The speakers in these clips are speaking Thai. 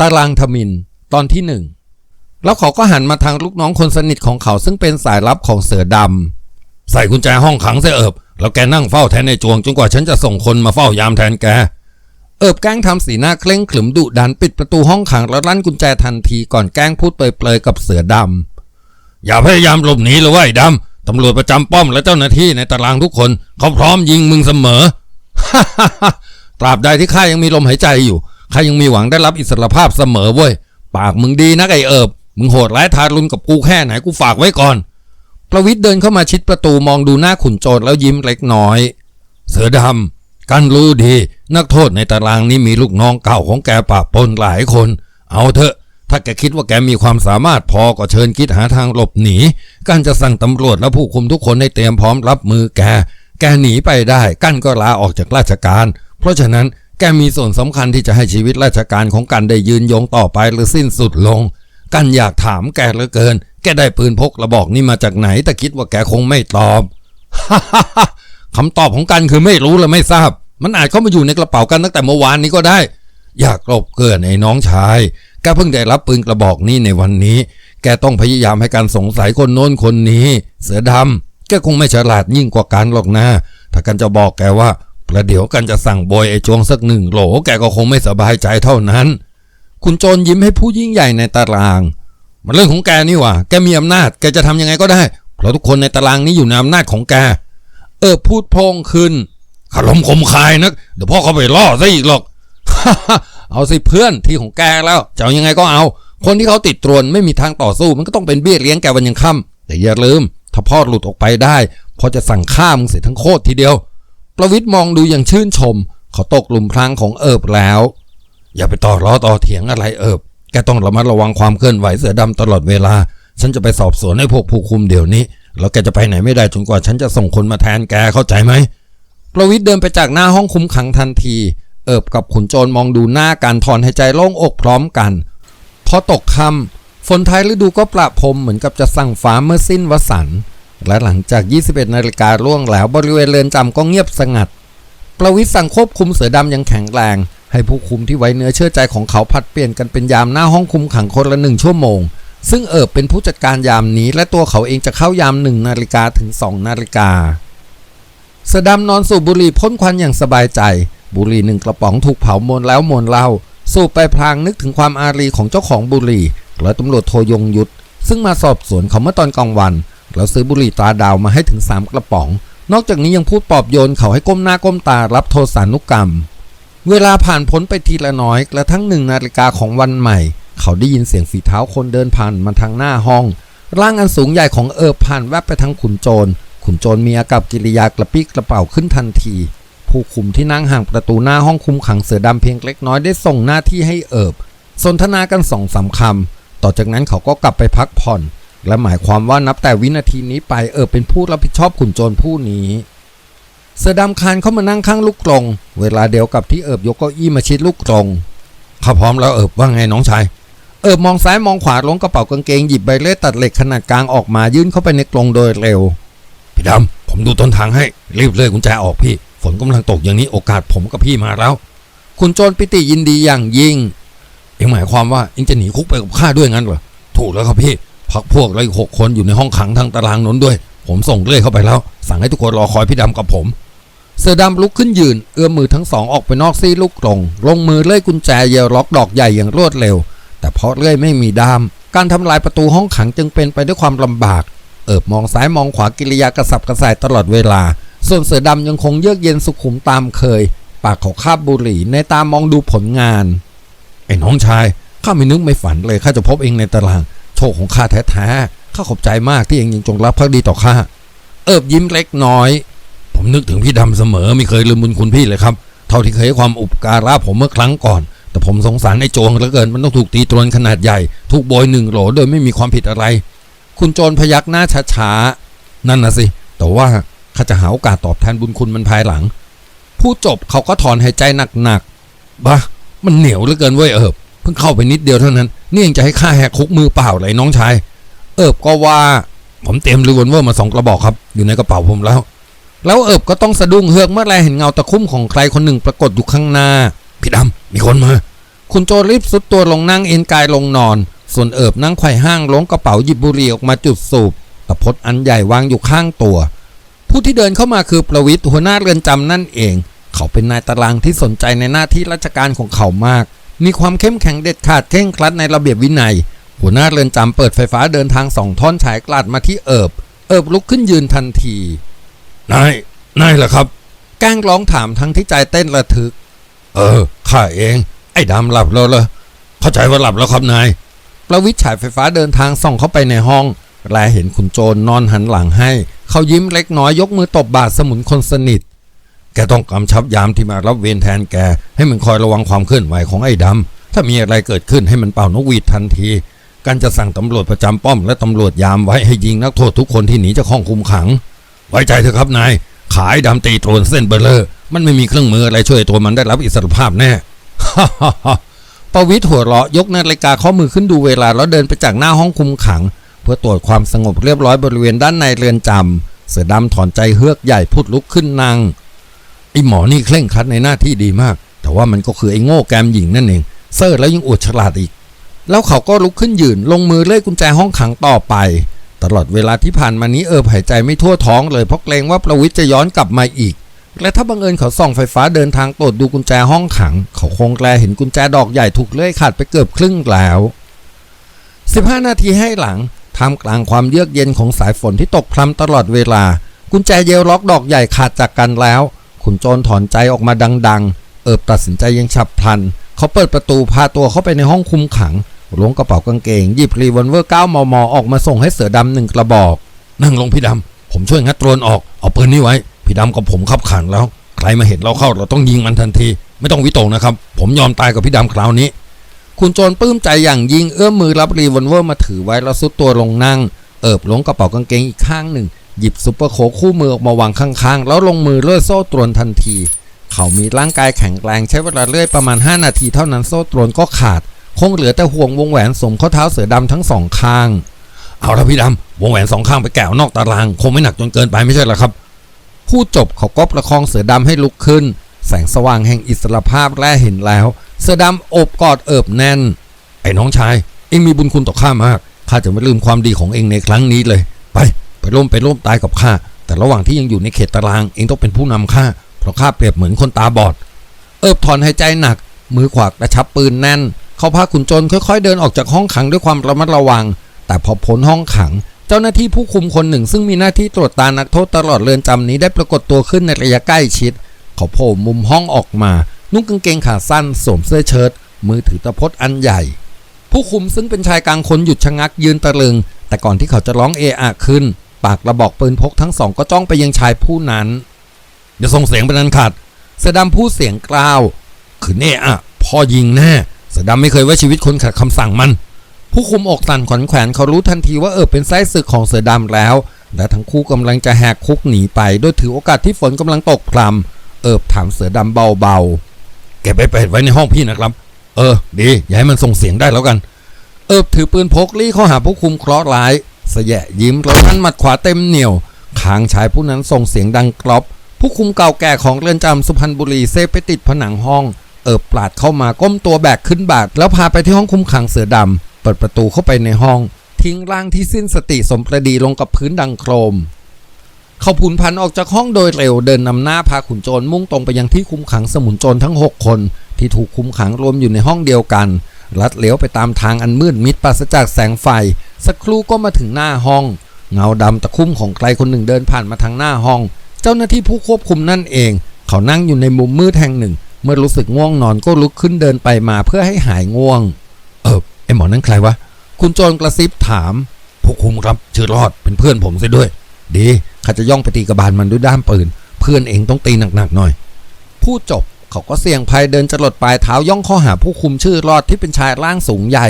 ตารางทมิน ตอนที่หนึ่งแล้วเขาก็หันมาทางลูกน้องคนสนิทของเขาซึ่งเป็นสายลับของเสือดำใส่กุญแจห้องขังเสเอิบ แล้วแกนั่งเฝ้าแทนในจวงจนกว่าฉันจะส่งคนมาเฝ้ายามแทนแก เอิบแกล้งทำสีหน้าเคร่งขรึมดุดันปิดประตูห้องขังแล้วลั่นกุญแจทันทีก่อนแกล้งพูดเปรยๆกับเสือดำอย่าพยายามหลบหนีเลยว่าไอ้ดำตำรวจประจำป้อมและเจ้าหน้าที่ในตารางทุกคนเขาพร้อมยิงมึงเสมอฮ่าฮ่าฮ่าตราบใดที่ข้ายังมีลมหายใจอยู่ ข้ายังมีหวังได้รับอิสรภาพเสมอเว้ย ปากมึงดีนักไอเอิบ มึงโหดร้ายทารุณกับกูแค่ไหนกูฝากไว้ก่อน ประวิทย์เดินเข้ามาชิดประตูมองดูหน้าขุนโจรแล้วยิ้มเล็กน้อย เสือดำกันรู้ดี นักโทษในตารางนี้มีลูกน้องเก่าของแกปะปนหลายคน เอาเถอะ ถ้าแกคิดว่าแกมีความสามารถพอก็เชิญคิดหาทางหลบหนีกันจะสั่งตำรวจและผู้คุมทุกคนให้เตรียมพร้อมรับมือแก แกหนีไปได้ กันก็ลาออกจากราชการ เพราะฉะนั้น แกมีส่วนสำคัญที่จะให้ชีวิตราชการของกันได้ยืนยงต่อไปหรือสิ้นสุดลง กันอยากถามแกเหลือเกิน แกได้ปืนพกระบอกนี้มาจากไหน แต่คิดว่าแกคงไม่ตอบคำตอบของกันคือไม่รู้และไม่ทราบ มันอาจเข้ามาอยู่ในกระเป๋ากันตั้งแต่เมื่อวานนี้ก็ได้ อยากกลบเกลื่อนไอ้น้องชายแกเพิ่งได้รับปืนกระบอกนี้ในวันนี้ แกต้องพยายามให้การสงสัยคนโน้นคนนี้ เสือดำแกคงไม่ฉลาดยิ่งกว่ากันหรอกนะถ้ากันจะบอกแกว่า ประเดี๋ยวกันจะสั่งโบยไอ้จวงสักหนึ่งโหลแกก็คงไม่สบายใจเท่านั้น คุณโจรยิ้มให้ผู้ยิ่งใหญ่ในตาราง มันเรื่องของแกนี่ว่าแกมีอำนาจแกจะทำยังไงก็ได้ เพราะทุกคนในตารางนี้อยู่ในอำนาจของแก เออพูดพองขึ้นขลมคมคายนักเดี๋ยวพ่อเขาไปล่อซะอีกหรอก เอาสิเพื่อนที่ของแกแล้วจะเอายังไงก็เอา คนที่เขาติดตรวนไม่มีทางต่อสู้ มันก็ต้องเป็นเบี้ยเลี้ยงแกวันยังค่ำแต่อย่าลืม ถ้าพ่อหลุดออกไปได้พ่อจะสั่งฆ่ามึงเสียทั้งโคตรทีเดียว ประวิทย์มองดูอย่างชื่นชม เขาตกหลุมพรางของเอิบแล้ว อย่าไปต่อล้อต่อเถียงอะไรเอิบ แกต้องระมัดระวังความเคลื่อนไหวเสือดำตลอดเวลา ฉันจะไปสอบสวนให้พวกผู้คุมเดี๋ยวนี้ แล้วแกจะไปไหนไม่ได้จนกว่าฉันจะส่งคนมาแทนแกเข้าใจไหม ประวิทย์เดินไปจากหน้าห้องคุมขังทันที เอิบกับขุนโจรมองดูหน้ากันถอนหายใจโล่งอกพร้อมกัน พอตกค่ำฝนท้ายฤดูก็ประพรมเหมือนกับจะสั่งฟ้าเมื่อสิ้นวสันต์ และหลังจาก 21 นาฬิกาล่วงแล้วบริเวณเรือนจำก็เงียบสงัด ประวิทย์สั่งควบคุมเสือดำอยังแข็งแรง ให้ผู้คุมที่ไว้เนื้อเชื่อใจของเขาผัดเปลี่ยนกันเป็นยามหน้าห้องคุมขังคนละหนึ่งชั่วโมง ซึ่งเอิบเป็นผู้จัดการยามนี้ และตัวเขาเองจะเข้ายามหนึ่งนาฬิกาถึงสองนาฬิกาเสือดำนอนสูบบุหรี่พ่นควันอย่างสบายใจ บุหรี่หนึ่งกระป๋องถูกเผามวนแล้วมวนเล่า สูบไปพลางนึกถึงความอารีของเจ้าของบุหรี่และตำรวจโทยงยุทธซึ่งมาสอบสวนเขาเมื่อตอนกลางวัน แล้วซื้อบุหรี่ตาดาวมาให้ถึงสามกระป๋อง นอกจากนี้ยังพูดปลอบโยนเขาให้ก้มหน้าก้มตารับโทษานุกรรม เวลาผ่านพ้นไปทีละน้อยกระทั่งหนึ่งนาฬิกาของวันใหม่ เขาได้ยินเสียงฝีเท้าคนเดินผ่านมาทางหน้าห้อง ร่างอันสูงใหญ่ของเอิบผ่านแวบไปทางขุนโจร ขุนโจรมีอากับกิริยากระปี้กระเป๋าขึ้นทันที ผู้คุมที่นั่งห่างประตูหน้าห้องคุมขังเสือดำเพียงเล็กน้อยได้ส่งหน้าที่ให้เอิบสนทนากันสองสามคำต่อจากนั้นเขาก็กลับไปพักผ่อน และหมายความว่านับแต่วินาทีนี้ไปเอิบเป็นผู้รับผิดชอบขุนโจรผู้นี้ เสือดำคานเข้ามานั่งข้างลูกกรง เวลาเดียวกับที่เอิบยกเก้าอี้มาชิดลูกกรงข้าพร้อมแล้วเอิบว่าไงน้องชายเอิบมองซ้ายมองขวาลงกระเป๋ากางเกงหยิบใบเล่ตัดเหล็กขนาดกลางออกมายื่นเข้าไปในกรงโดยเร็วพี่ดำผมดูต้นทางให้รีบเลยกุญแจออกพี่ ฝนกำลังตกอย่างนี้โอกาสผมกับพี่มาแล้ว คุณโจรปิติยินดีอย่างยิ่งเอ็งหมายความว่าเอ็งจะหนีคุกไปกับข้าด้วยงั้นเหรอถูกแล้วครับพี่ พักพวกเราอีกหกคนอยู่ในห้องขังทางตารางนนด้วย ผมส่งเลื่อยเข้าไปแล้ว สั่งให้ทุกคนรอคอยพี่ดำกับผม เสือดำลุกขึ้นยืน เอื้อมมือทั้งสองออกไปนอกซี่ลูกกรงลงมือเลื่อยกุญแจเยลล็อกดอกใหญ่อย่างรวดเร็ว แต่เพราะเลื่อยไม่มีด้าม การทำลายประตูห้องขังจึงเป็นไปด้วยความลำบาก เอิบมองซ้ายมองขวากิริยากระสับกระส่ายตลอดเวลา ส่วนเสือดำยังคงเยือกเย็นสุขุมตามเคย ปากเขาคาบบุหรี่ในตามองดูผลงานไอ้น้องชายข้าไม่นึกไม่ฝันเลยข้าจะพบเองในตาราง โชคของข้าแท้ๆ ข้าขอบใจมากที่เองยังจงรักภักดีต่อข้า เอิบยิ้มเล็กน้อย ผมนึกถึงพี่ดำเสมอไม่เคยลืมบุญคุณพี่เลยครับ เท่าที่เคยให้ความอุปการะผมเมื่อครั้งก่อน แต่ผมสงสารไอ้โจงเหลือเกินมันต้องถูกตีตรวนขนาดใหญ่ ถูกโบยหนึ่งโหลโดยไม่มีความผิดอะไร คุณโจรพยักหน้าช้าๆ นั่นนะสิ แต่ว่าข้าจะหาโอกาสตอบแทนบุญคุณมันภายหลังพูดจบเขาก็ถอนหายใจหนักๆบ้ามันเหนียวเหลือเกินเว้ยเอิบ เพิ่งเข้าไปนิดเดียวเท่านั้น นี่ยังจะให้ข้าแหกคุกมือเปล่าเลยน้องชาย เอิบก็ว่าผมเตรียมรีวอลเวอร์มาสองกระบอกครับ อยู่ในกระเป๋าผมแล้ว แล้วเอิบก็ต้องสะดุ้งเฮือกเมื่อไรเห็นเงาตะคุ่มของใครคนหนึ่งปรากฏอยู่ข้างหน้า พี่ดำมีคนมา คุณโจรีบสุดตัวลงนั่งเอนกายลงนอน ส่วนเอิบนั่งไขว่ห้างล้วงกระเป๋าหยิบบุหรี่ออกมาจุดสูบตะพดอันใหญ่วางอยู่ข้างตัว ผู้ที่เดินเข้ามาคือประวิทย์หัวหน้าเรือนจำนั่นเอง เขาเป็นนายตารางที่สนใจในหน้าที่ราชการของเขามาก มีความเข้มแข็งเด็ดขาดเคร่งครัดในระเบียบวินัย หัวหน้าเรือนจำเปิดไฟฟ้าเดินทางสองท่อนฉายกลาดมาที่เอิบ เอิบลุกขึ้นยืนทันที นาย นายเหรอครับ แกล้งร้องถามทั้งที่ใจเต้นระทึก เออ ข้าเอง ไอ้ดำหลับแล้วเหรอเข้าใจว่าหลับแล้วครับนาย ประวิทย์ฉายไฟฟ้าเดินทางส่องเข้าไปในห้อง แลเห็นคุณโจรนอนหันหลังให้ เขายิ้มเล็กน้อยยกมือตบบาทสมุนคนสนิท แกต้องกำชับยามที่มารับเวรแทนแก ให้มันคอยระวังความเคลื่อนไหวของไอ้ดำ ถ้ามีอะไรเกิดขึ้นให้มันเป่านกหวีดทันทีการจะสั่งตำรวจประจำป้อมและตำรวจยามไว้ให้ยิงนักโทษทุกคนที่หนีจากห้องคุมขัง ไว้ใจเถอะครับนาย ขายดำตีโตนเส้นเบลเลอร์ มันไม่มีเครื่องมืออะไรช่วยตัวมันได้รับอิสรภาพแน่ประวิทหัวเราะยกนาฬิกาข้อมือขึ้นดูเวลาแล้วเดินไปจากหน้าห้องคุมขัง เพื่อตรวจความสงบเรียบร้อยบริเวณด้านในเรือนจำเสือดำถอนใจเฮือกใหญ่พุดลุกขึ้นนั่ง ไอหมอนี่เคร่งครัดในหน้าที่ดีมาก แต่ว่ามันก็คือไอ้โง่แกมหญิงนั่นเอง เซอร์แล้วยังอวดฉลาดอีก แล้วเขาก็ลุกขึ้นยืน ลงมือเลื่อยกุญแจห้องขังต่อไป ตลอดเวลาที่ผ่านมานี้เอิบหายใจไม่ทั่วท้องเลยเพราะเกรงว่าประวิทย์จะย้อนกลับมาอีก และถ้าบังเอิญเขาส่องไฟฟ้าเดินทางตรวจดูกุญแจห้องขัง เขาคงแลเห็นกุญแจดอกใหญ่ถูกเลื่อยขาดไปเกือบครึ่งแล้ว15 นาทีให้หลังท่ามกลางความเยือกเย็นของสายฝนที่ตกพรำตลอดเวลา กุญแจเยลล็อกดอกใหญ่ขาดจากกันแล้ว ขุนโจรถอนใจออกมาดัง ๆ เอิบตัดสินใจยังฉับพลัน เขาเปิดประตูพาตัวเข้าไปในห้องคุมขังล้วงกระเป๋ากางเกงหยิบรีวอลเวอร์9มม ออกมาส่งให้เสือดำหนึ่งกระบอก นั่งลงพี่ดำ ผมช่วยงัดโตรนออก เอาปืนนี้ไว้ พี่ดำกับผมขับขันแล้ว ใครมาเห็นเราเข้าเราต้องยิงมันทันที ไม่ต้องวิตกนะครับ ผมยอมตายกับพี่ดำคราวนี้ คุณโจรปลื้มใจอย่างยิ่งเอื้อมมือรับรีวอลเวอร์มาถือไว้แล้วซุดตัวลงนั่ง เอิบล้วงกระเป๋ากางเกงอีกข้างหนึ่ง หยิบซุปเปอร์โคกคู่มือออกมาวางข้างๆ แล้วลงมือเลื่อยโซ่ตรวนทันที เขามีร่างกายแข็งแรงใช้เวลาเลื่อยประมาณ 5 นาทีเท่านั้นโซ่ตรวนก็ขาด คงเหลือแต่ห่วงวงแหวนสมข้อเท้าเสือดำทั้งสองข้าง เอาละพี่ดำวงแหวนสองข้างไปแกวนอกตาราง คงไม่หนักจนเกินไปไม่ใช่หรอครับพูดจบเขาก็ประคองเสือดำให้ลุกขึ้น แสงสว่างแห่งอิสรภาพแลเห็นแล้ว เสือดำโอบกอดเอิบแน่น ไอ้น้องชาย เอ็งมีบุญคุณต่อข้ามากข้าจะไม่ลืมความดีของเอ็งในครั้งนี้เลย ไป ไปร่วมไปร่วมตายกับข้า แต่ระหว่างที่ยังอยู่ในเขตตาราง เองต้องเป็นผู้นำข้า เพราะข้าเปรียบเหมือนคนตาบอด เอิบถอนหายใจหนัก มือขวากระชับปืนแน่น เขาพาขุนโจรค่อยๆ เดินออกจากห้องขังด้วยความระมัดระวัง แต่พอพ้นห้องขัง เจ้าหน้าที่ผู้คุมคนหนึ่ง ซึ่งมีหน้าที่ตรวจตานักโทษตลอดเรือนจำนี้ได้ปรากฏตัวขึ้นในระยะใกล้ชิด เขาโผล่มุมห้องออกมา นุ่งกางเกงขาสั้น สวมเสื้อเชิ้ต มือถือตะพดอันใหญ่ ผู้คุมซึ่งเป็นชายกลางคนหยุดชะงักยืนตะลึงแต่ก่อนที่เขาจะร้องเอะอะขึ้น ปากระบอกปืนพกทั้งสองก็จ้องไปยังชายผู้นั้น อย่าส่งเสียงเป็นอันขาดเสือดำพูดเสียงกล้าว คือเน่อะพ่อยิงแน่เสือดำไม่เคยไว้ชีวิตคนขัดคำสั่งมัน ผู้คุมอกสั่นขวัญแขวนเขารู้ทันทีว่าเออเป็นไส้ศึกของเสือดำแล้ว และทั้งคู่กำลังจะแหกคุกหนีไป โดยถือโอกาสที่ฝนกำลังตกพรำเอิบถามเสือดำเบาๆเก็บไปเป็ดไว้ในห้องพี่นะครับ เออ ดี อย่าให้มันส่งเสียงได้แล้วกัน เอิบถือปืนพกลี่เข้าหาผู้คุมเคราะห์ร้าย สยะยิ้มแล้วนั้นหมัดขวาเต็มเหนียวขางชายผู้นั้นส่งเสียงดังกรอบ ผู้คุมเก่าแก่ของเรือนจำสุพรรณบุรีเซฟไปติดผนังห้อง เอิบปลาดเข้ามาก้มตัวแบกขึ้นบาดแล้วพาไปที่ห้องคุมขังเสือดำเปิดประตูเข้าไปในห้อง ทิ้งร่างที่สิ้นสติสมประดีลงกับพื้นดังโครมเขาผุนพันออกจากห้องโดยเร็วเดินนำหน้าพาขุนโจรมุ่งตรงไปยังที่คุมขังสมุนโจรทั้ง 6 คน ที่ถูกคุมขังรวมอยู่ในห้องเดียวกันลัดเลี้ยวไปตามทางอันมืดมิดปราศจากแสงไฟ สักครู่ก็มาถึงหน้าห้อง เงาดำตะคุ่มของใครคนหนึ่งเดินผ่านมาทางหน้าห้อง เจ้าหน้าที่ผู้ควบคุมนั่นเอง เขานั่งอยู่ในมุมมืดแห่งหนึ่ง เมื่อรู้สึกง่วงนอนก็ลุกขึ้นเดินไปมาเพื่อให้หายง่วง เออไอหมอนั่นใครวะคุณโจรกระซิบถาม ผู้คุมครับชื่อรอดเป็นเพื่อนผมซะด้วย ดีข้าจะย่องไปตีกระบาลมันด้วยด้ามปืน เพื่อนเองต้องตีหนักๆหน่อยพูดจบเขาก็เสี่ยงภัยเดินจรดปลายเท้าย่องเข้าหาผู้คุมชื่อรอดที่เป็นชายร่างสูงใหญ่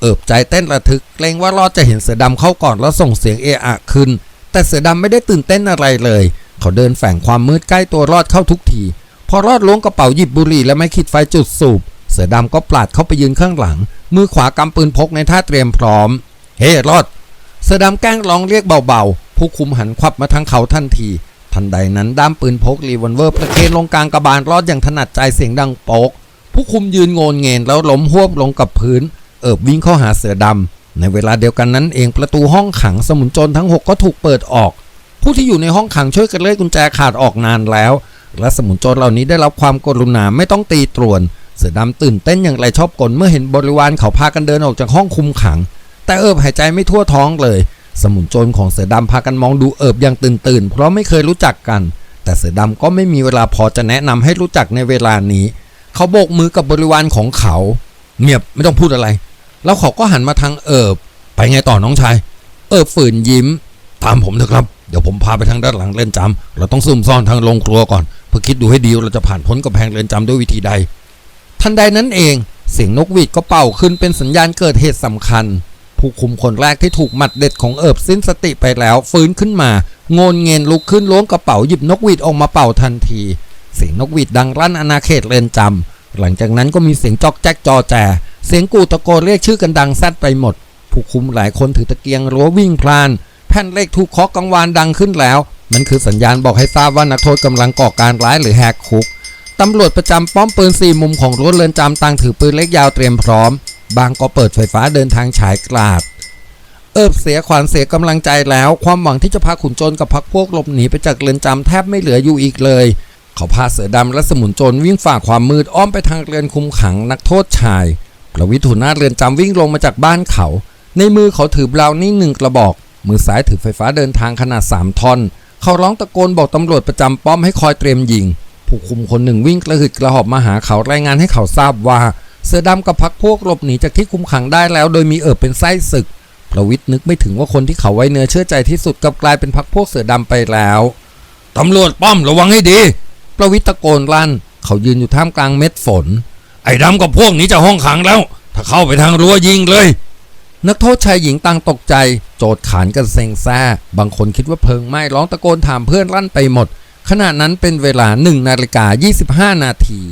เอิบใจเต้นระทึกเกรงว่ารอดจะเห็นเสือดำเข้าก่อนแล้วส่งเสียงเอะอะขึ้น แต่เสือดำไม่ได้ตื่นเต้นอะไรเลย เขาเดินแฝงความมืดใกล้ตัวรอดเข้าทุกที พอรอดล้วงกระเป๋าหยิบบุหรี่และไม่ขีดไฟจุดสูบ เสือดำก็ปลาดเข้าไปยืนข้างหลัง มือขวากำปืนพกในท่าเตรียมพร้อม เฮ้รอด เสือดำแกล้งร้องเรียกเบาๆ ผู้คุมหันควับมาทางเขาทันที ทันใดนั้นด้ามปืนพกรีวอลเวอร์ประเคนลงกลางกระบาลรอดอย่างถนัดใจเสียงดังโป๊กผู้คุมยืนโงนเงนแล้วล้มหวบลงกับพื้น เอิบวิ่งเข้าหาเสือดำในเวลาเดียวกันนั้นเองประตูห้องขังสมุนโจรทั้งหกก็ถูกเปิดออก ผู้ที่อยู่ในห้องขังช่วยกันเลื่อยกุญแจขาดออกนานแล้ว และสมุนโจรเหล่านี้ได้รับความกรุณาไม่ต้องตีตรวน เสือดำตื่นเต้นอย่างไรชอบกลเมื่อเห็นบริวารเขาพากันเดินออกจากห้องคุมขัง แต่เอิบหายใจไม่ทั่วท้องเลย สมุนโจรของเสือดำพากันมองดูเอิบอย่างตื่นตื่นเพราะไม่เคยรู้จักกัน แต่เสือดำก็ไม่มีเวลาพอจะแนะนำให้รู้จักในเวลานี้ เขาโบกมือกับบริวารของเขาเงียบไม่ต้องพูดอะไร แล้วเขาก็หันมาทางเอิบไปไงต่อน้องชาย เอิบฝืนยิ้ม ตามผมเถอะครับ เดี๋ยวผมพาไปทางด้านหลังเรือนจำเราต้องซุ่มซ่อนทางโรงครัวก่อน เพื่อคิดดูให้ดีว่าเราจะผ่านพ้นกำแพงเรือนจำด้วยวิธีใด ทันใดนั้นเอง เสียงนกหวีดก็เป่าขึ้นเป็นสัญญาณเกิดเหตุสำคัญ ผู้คุมคนแรกที่ถูกหมัดเด็ดของเอิบสิ้นสติไปแล้ว ฟื้นขึ้นมา โงนเงินลุกขึ้นล้วงกระเป๋าหยิบนกหวีดออกมาเป่าทันที เสียงนกหวีดดังลั่นอาณาเขตเรือนจำหลังจากนั้นก็มีเสียงจอกแจ๊กจอแจ เสียงกูตะโกนเรียกชื่อกันดังแซดไปหมด ผู้คุมหลายคนถือตะเกียงรั้ววิ่งพลาน แผ่นเล็กถูกเคาะกังวานดังขึ้นแล้ว มันคือสัญญาณบอกให้ทราบว่านักโทษกำลังก่อการร้ายหรือแหกคุกตำรวจประจำป้อมปืนสี่มุมของรั้วเรือนจำต่างถือปืนเล็กยาวเตรียมพร้อม บางก็เปิดไฟฟ้าเดินทางฉายกราด เอิบเสียขวัญเสียกำลังใจแล้ว ความหวังที่จะพาขุนโจรกับพักพวกหลบหนีไปจากเรือนจำแทบไม่เหลืออยู่อีกเลย เขาพาเสือดำและสมุนโจรวิ่งฝ่าความมืดอ้อมไปทางเรือนคุมขังนักโทษชาย ประวิทุนหน้าเรือนจำวิ่งลงมาจากบ้านเขา ในมือเขาถือบราวนี่หนึ่งกระบอก มือซ้ายถือไฟฟ้าเดินทางขนาด 3ทอน เขาร้องตะโกนบอกตำรวจประจำป้อมให้คอยเตรียมยิง ผู้คุมคนหนึ่งวิ่งกระหึดกระหอบมาหาเขารายงานให้เขาทราบว่า เสือดำกับพักพวกหลบหนีจากที่คุมขังได้แล้ว โดยมีเอิบเป็นไส้ศึก ประวิทย์นึกไม่ถึงว่าคนที่เขาไว้เนื้อเชื่อใจที่สุดกับกลายเป็นพักพวกเสือดำไปแล้วตำรวจป้อมระวังให้ดี ประวิทย์ตะโกนลั่น เขายืนอยู่ท่ามกลางเม็ดฝน ไอ้ดำกับพวกนี้จะห้องขังแล้ว ถ้าเข้าไปทางรั้วยิงเลย นักโทษชายหญิงต่างตกใจ โจดขานกันเซ็งแซ่บางคนคิดว่าเพลิงไหม้ร้องตะโกนถามเพื่อนลั่นไปหมด ขณะนั้นเป็นเวลา1นาฬิกา25 นาที